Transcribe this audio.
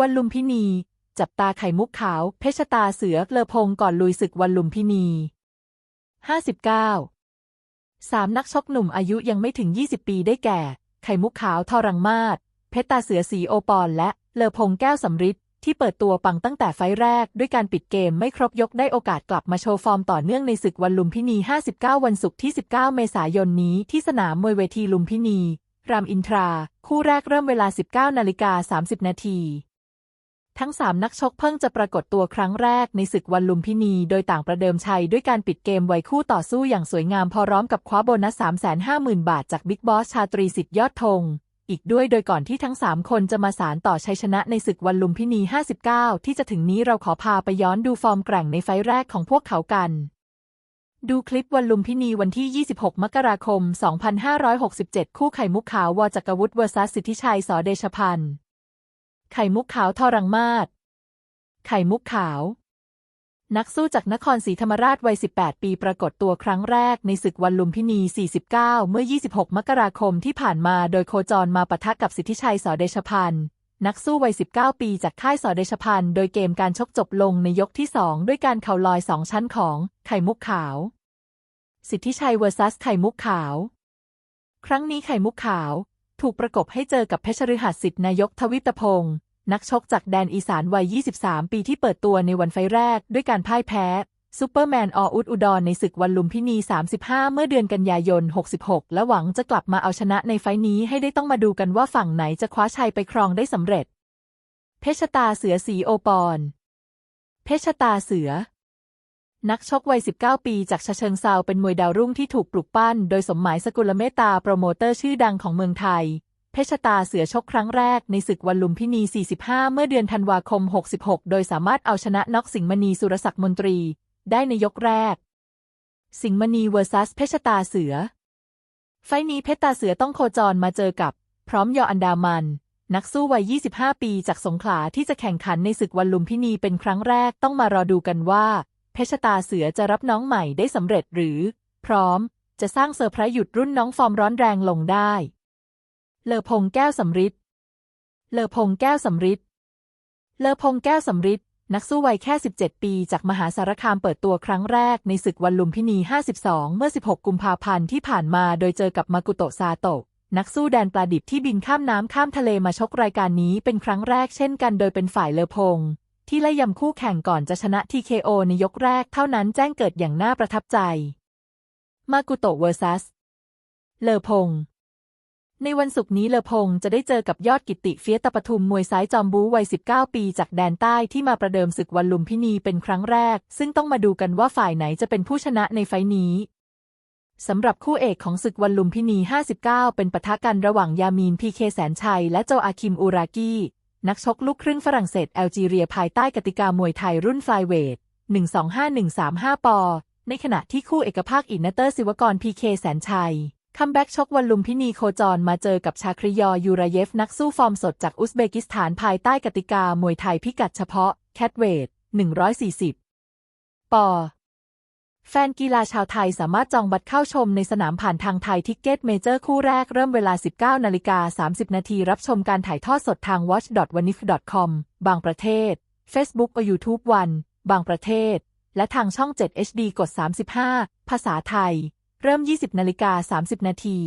วันลุมพินี จับตาไข่มุกขาว เพชรตาเสือเลอพงก่อนลุยศึกวันลุมพินี 59สามนักชกหนุ่มอายุยังไม่ถึง 20 ปีได้แก่ ไข่มุกขาวทอรังมาศเพชรตาเสือสีโอปอนและเลอพงแก้วสำริดที่เปิดตัวปังตั้งแต่ไฟแรกด้วยการปิดเกมไม่ครบยกได้โอกาสกลับมาโชว์ฟอร์มต่อเนื่องในศึกวันลุมพินี 59 วันศุกร์ที่ 19 เมษายนนี้ที่สนามมวยเวทีลุมพินี รามอินทรา คู่แรกเริ่มเวลา 19 นาฬิกา 30 นาที ทั้ง 3 นักชกเพิ่งจะปรากฏตัวครั้งแรกในศึกวันลุมพินี โดยต่างประเดิมชัยด้วยการปิดเกมไวคู่ต่อสู้อย่างสวยงามพอร้อมกับคว้าโบนัส 350,000 บาทจากบิ๊กบอสชาตรีสิทธิ์ยอดธงอีกด้วยโดยก่อนที่ทั้ง 3 คนจะมาสารต่อชัยชนะในศึกวันลุมพินี 59 ที่จะถึงนี้เราขอพาไปย้อนดูฟอร์มแกร่งในไฟแรกของพวกเขากัน ดูคลิปวันลุมพินีวันที่ 26 มกราคม 2567 คู่ไข่มุกขาววจักรวุฒิเวอร์ซัสสิทธิชัยสอเดชพันธ์ ไข่มุกขาวทอรังมาศไข่มุกขาว นักสู้จากนครศรีธรรมราชวัย 18 ปีปรากฏตัวครั้งแรกในศึกวันลุมพินี 49 เมื่อ 26 มกราคมที่ผ่านมาโดยโคจรมาปะทะกับสิทธิชัยสอเดชพันธ์นักสู้วัย 19 ปีจากค่ายสอเดชพันธ์โดยเกมการชกจบลงในยกที่ 2 ด้วยการเข่าลอย 2 ชั้นของไข่มุกขาว สิทธิชัยเวอร์ซัสไข่มุกขาว ครั้งนี้ไข่มุกขาว ถูกประกบให้เจอกับเพชรฤหัสสิทธิ์นายกทวิตพงศ์นักชกจากแดนอีสานวัย 23 ปีที่เปิดตัวในวันไฟแรกด้วยการพ่ายแพ้ซูเปอร์แมนออุดอุดรในศึกวันลุมพินี 35 เมื่อเดือนกันยายน 66 และหวังจะกลับมาเอาชนะในไฟนี้ให้ได้ต้องมาดูกันว่าฝั่งไหนจะคว้าชัยไปครองได้สำเร็จ เพชรตาเสือสีโอปอนเพชรตาเสือ นักชกวัย 19 ปีจากชะเชิงเซาเป็นมวยดาวรุ่งที่ถูกปลุกปั้น โดยสมหมายสกุลเมตตาโปรโมเตอร์ชื่อดังของเมืองไทย เพชรตาเสือชกครั้งแรกในศึกวันลุมพินี 45 เมื่อเดือนธันวาคม 66 โดยสามารถเอาชนะน็อกสิงห์มณีสุรศักดิ์มนตรี ได้ในยกแรก สิงห์มณีเวอร์ซัสเพชรตาเสือ ไฟนี้เพชรตาเสือต้องโคจรมาเจอกับ พร้อมยออันดามัน นักสู้วัย 25 ปีจากสงขลาที่จะแข่งขันในศึกวันลุมพินีเป็นครั้งแรกต้องมารอดูกันว่า เพชรตาเสือจะรับน้องใหม่ได้สำเร็จหรือ พร้อม จะสร้างเซอร์ไพรส์หยุดรุ่นน้องฟอร์มร้อนแรงลงได้ เลอพงแก้วสำริดเลอพงแก้วสำริดเลอพงแก้วสำริดนักสู้วัยแค่ 17 ปีจากมหาสารคามเปิดตัวครั้งแรกในศึกวันลุมพินี 52 เมื่อ 16 กุมภาพันธ์ที่ผ่านมาโดยเจอกับมากุโตซาโตะนักสู้แดนปลาดิบที่บินข้ามน้ำข้ามทะเลมาชกรายการนี้เป็นครั้งแรกเช่นกันโดยเป็นฝ่ายเลอพง ที่ไล่ยำคู่แข่งก่อนจะชนะ TKO ในยกแรกเท่านั้นแจ้งเกิดอย่างน่าประทับใจ มากุโตะเวอร์ซัส เลอพง ในวันศุกร์นี้เลอพงจะได้เจอกับยอดกิติเฟียตปทุมมวยซ้ายจอมบูวัย 19 ปีจากแดนใต้ที่มาประเดิมศึกวันลุมพินีเป็นครั้งแรก ซึ่งต้องมาดูกันว่าฝ่ายไหนจะเป็นผู้ชนะในไฟนี้สำหรับคู่เอกของศึกวันลุมพินี 59 เป็นปะทะกันระหว่างยามีนพีเคแสนชัย และโจอาคิมอูรากี นักชกลูกครึ่งฝรั่งเศสแอลจีเรียภายใต้กติกามวยไทยรุ่นฟลายเวท 125-135 ปอ ในขณะที่คู่เอกภาคอินเตอร์ศิวกรพีเคแสนชัย คัมแบ็กชกวันลุมพินีโคจรมาเจอกับชาคริยอยูราเยฟนักสู้ฟอร์มสดจากอุซเบกิสถานภายใต้กติกามวยไทยพิกัดเฉพาะ แคทเวท 140 ปอ แฟนกีฬาชาวไทยสามารถจองบัตรเข้าชมในสนามผ่านทางไทยทิกเก็ตเมเจอร์คู่แรกเริ่มเวลา 19นาฬิกา30 นาทีรับชมการถ่ายทอดสดทาง watch.wanif.com บางประเทศ Facebook และ YouTube วันบางประเทศ และทางช่อง 7 HD กด 35 ภาษาไทย เริ่ม 20นาฬิกา30 นาที